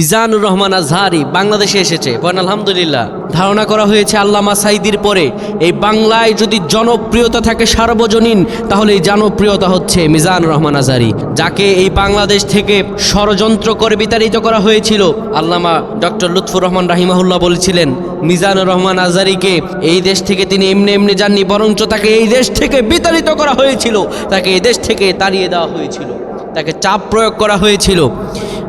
মিজানুর রহমান আজহারি বাংলাদেশে এসেছে। বলেন, আলহামদুলিল্লাহ। ধারণা করা হয়েছে আল্লামা সাইদির পরে এই বাংলায় যদি জনপ্রিয়তা থাকে সার্বজনীন, তাহলে এই জনপ্রিয়তা হচ্ছে মিজানুর রহমান আজহারি। যাকে এই বাংলাদেশ থেকে ষড়যন্ত্র করে বিতাড়িত করা হয়েছিল, আল্লামা ডক্টর লুৎফুর রহমান রাহিমাহুল্লাহ বলেছিলেন, মিজানুর রহমান আজহারিকে এই দেশ থেকে তিনি এমনি এমনি যাননি, বরঞ্চ তাকে এই দেশ থেকে বিতাড়িত করা হয়েছিল। তাকে এই দেশ থেকে তাড়িয়ে দেওয়া হয়েছিল। তাকে চাপ প্রয়োগ করা হয়েছিল।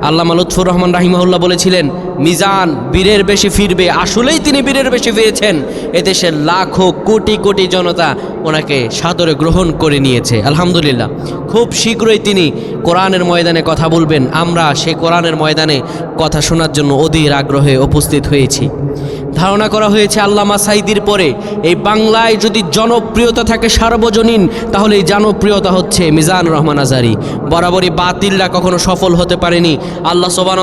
আল্লামা লুৎফুর রহমান রাহিমাহুল্লাহ বলেছিলেন, মিজান বীরের বেশি ফিরবে, আসলেই তিনি বীরের বেশি ফিরেছেন। এদেশের লাখো, কোটি কোটি জনতা ওনাকে সাদরে গ্রহণ করে নিয়েছে। আলহামদুলিল্লাহ। খুব শীঘ্রই তিনি কোরআনের ময়দানে কথা বলবেন। আমরা সে কোরআনের ময়দানে কথা শোনার জন্য অধীর আগ্রহে উপস্থিত হয়েছি। ধারণা করা হয়েছে আল্লামা সাইদির পরে, এই বাংলায় যদি জনপ্রিয়তা থাকে সার্বজনীন তাহলে এই জনপ্রিয়তা হচ্ছে মিজান রহমান আজারি। বরাবরই বাতিলরা কখনো সফল হতে পারেনি। আল্লাহ সোবান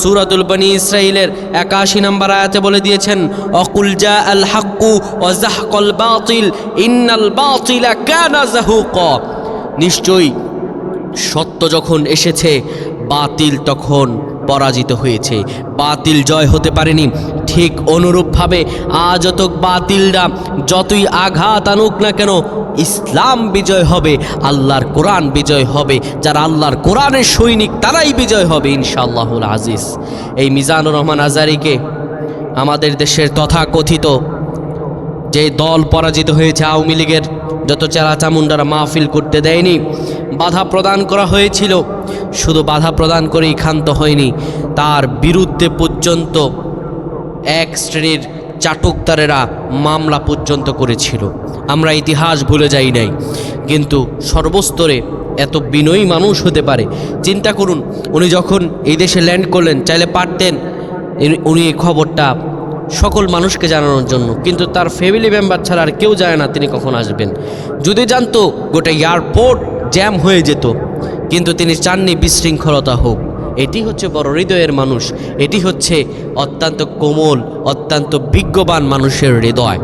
সুরাতুল বনি ইসরাইলের একাশি নম্বর আয়াতে বলে দিয়েছেন, অকুল জা আল হাক্কু বাতিল, ইন্নাল বাতিলা নিশ্চয়ই সত্য যখন এসেছে, বাতিল তখন পরাজিত হয়েছে। বাতিল জয় হতে পারেনি। ঠিক অনুরূপভাবে, আজ যত বাতিলরা যতই আঘাত আনুক না কেন, ইসলাম বিজয় হবে, আল্লাহর কোরআন বিজয় হবে, যারা আল্লাহর কোরআনের সৈনিক তারাই বিজয় হবে, ইনশাআল্লাহুল আজিজ। এই মিজানুর রহমান আজারিকে আমাদের দেশের তথাকথিত যে দল পরাজিত হয়েছে আওয়ামী লীগের, যত চামুন্ডারা মাহফিল করতে দেয়নি, বাধা প্রদান করা হয়েছিল, শুধু বাধা প্রদান করেই ক্ষান্ত হয়নি, তার বিরুদ্ধে পর্যন্ত এক শ্রেণির চাটুকদারেরা মামলা পর্যন্ত করেছিল। আমরা ইতিহাস ভুলে যাই নাই। কিন্তু সর্বস্তরে এত বিনয়ী মানুষ হতে পারে, চিন্তা করুন, উনি যখন এই দেশে ল্যান্ড করলেন, চাইলে পারতেন উনি এই খবরটা সকল মানুষকে জানানোর জন্য। কিন্তু তার ফ্যামিলি মেম্বার ছাড়া আর কেউ জানে না তিনি কখন আসবেন। যদি জানতো, গোটা এয়ারপোর্ট জ্যাম হয়ে যেত। কিন্তু তিনি চাননি বিশৃঙ্খলতা হোক। এটি হচ্ছে বড় হৃদয়ের মানুষ। এটি হচ্ছে অত্যন্ত কোমল, অত্যন্ত বিজ্ঞবান মানুষের হৃদয়।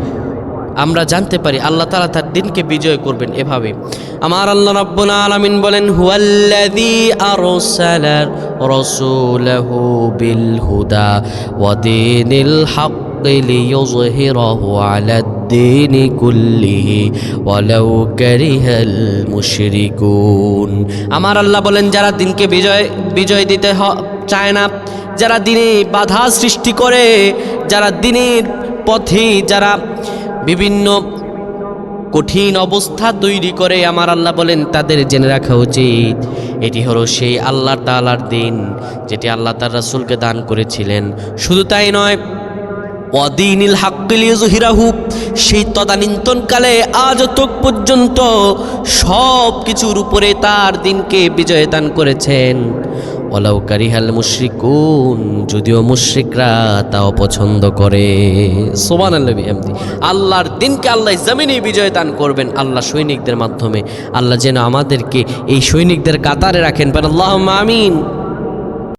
আমরা জানতে পারি আল্লাহ তালা তার দিনকে বিজয় করবেন এভাবে। আমার আল্লাহ রব্বুল আলমিন বলেন হুয়াল্লাদি আরসালার রসুলহু বিল হুদা ওয়া দীনিল হক লিইয়ুযহিরাহু আলাদ الدين كله ولو كره المشركون আমার আল্লাহ বলেন যারা দিনকে বিজয় বিজয় দিতে হ- চায় না যারা দিনে বাধা সৃষ্টি করে যারা দিনের পথে যারা বিভিন্ন কঠিন অবস্থা তৈরি করে আমার আল্লাহ বলেন তাদের জেনে রাখা উচিত এটি হলো সেই আল্লাহ তালার দিন যেটি আল্লাহ তার রাসুলকে দান করেছিলেন শুধু তাই নয় অদিনিল হাক্কিলিজহিরাহু সেই তদানীন্তনকালে, আজ তক পর্যন্ত সব কিছুর উপরে তার দিনকে বিজয় দান করেছেন। ওলাউ কারিহাল মুশরিকুন, যদিও মুশরিকরা তা অপছন্দ করে। সোমান আল্লাহর দিনকে আল্লাহ জমিনে বিজয় দান করবেন, আল্লাহ সৈনিকদের মাধ্যমে। আল্লাহ যেন আমাদেরকে এই সৈনিকদের কাতারে রাখেন। আল্লাহ আমিন।